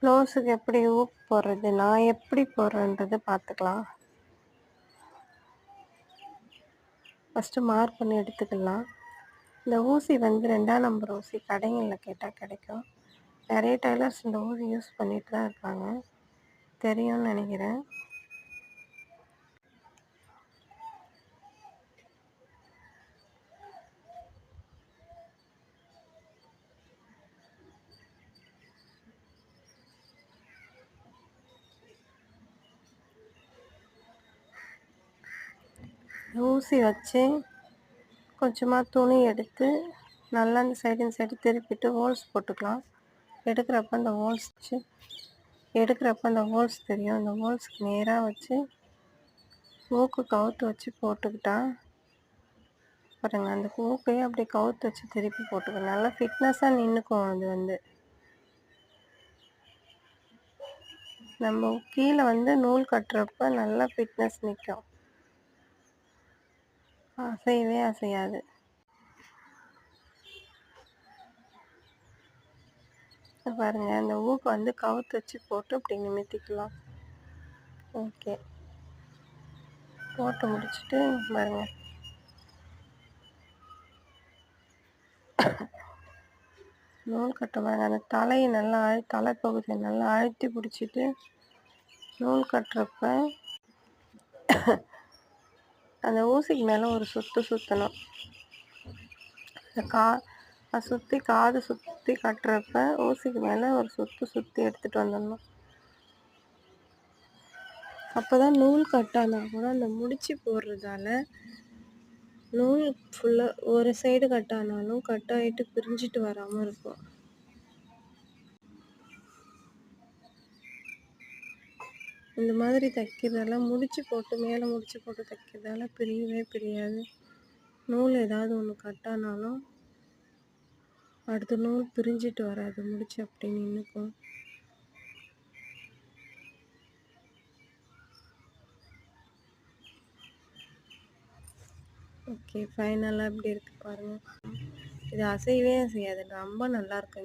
ப்ளவுஸுக்கு எப்படி ஊப் போடுறது? நான் எப்படி போடுறேன்றது பார்த்துக்கலாம். ஃபஸ்ட்டு மார்க் பண்ணி எடுத்துக்கலாம். இந்த ஊசி வந்து ரெண்டாம் நம்பர் ஊசி கடைங்களில் கேட்டால் கிடைக்கும். நிறைய டைலர்ஸ் இந்த ஊசி யூஸ் பண்ணிட்டு தான் இருக்காங்க. தெரியும்னு நினைக்கிறேன். ஊசி வச்சு கொஞ்சமாக துணி எடுத்து நல்லா இந்த சைடு இந்த சைடு திருப்பிட்டு ஹோல்ஸ் போட்டுக்கலாம். எடுக்கிறப்ப அந்த ஹோல்ஸ் வச்சு எடுக்கிறப்ப அந்த ஹோல்ஸ் தெரியும். அந்த ஹோல்ஸ்க்கு நேராக வச்சு மூக்கு கவுத்து வச்சு போட்டுக்கிட்டா பாருங்கள் அந்த மூக்கையே அப்படியே கவுத்து வச்சு திருப்பி போட்டுக்கணும் நல்லா ஃபிட்னஸாக நின்றுக்கும் அது வந்து. நம்ம கீழே வந்து நூல் கட்டுறப்ப நல்லா ஃபிட்னஸ் நிற்கும் அசையவே அசையாது பாருங்க அந்த ஊக்கு வந்து கவுத்து வச்சு போட்டு அப்படி நிமித்திக்கலாம். ஓகே. போட்டு முடிச்சுட்டு பாருங்க. நூல் கட்ட பாருங்க அந்த தலையை நல்லா அழு தலைப்பகுதியை நல்லா அழுத்தி பிடிச்சிட்டு நூல் கட்டுறப்ப அந்த ஊசிக்கு மேலே ஒரு சுற்று சுற்றணும் அந்த கா சுற்றி காது சுற்றி கட்டுறப்ப ஊசிக்கு மேலே ஒரு சுற்று சுற்றி எடுத்துகிட்டு வந்துடணும். அப்போ தான் நூல் கட்டானா கூட அந்த முடிச்சு போடுறதால நூல் ஃபுல்லாக ஒரு சைடு கட்டானாலும் கட் ஆகிட்டு பிரிஞ்சிட்டு வராமல் இருக்கும். இந்த மாதிரி தைக்கிறதால முடிச்சு போட்டு மேலே முடிச்சு போட்டு தைக்கிறதால பிரியவே பிரியாது. நூல் ஏதாவது ஒன்று கட்டானாலும் அடுத்த நூல் பிரிஞ்சிட்டு வராது முடிச்சு அப்படின்னு நின்றுக்கும் ஓகே ஃபைனலாக எப்படி இருக்கு பாருங்கள் இது அசையவே அசையாது. ரொம்ப நல்லா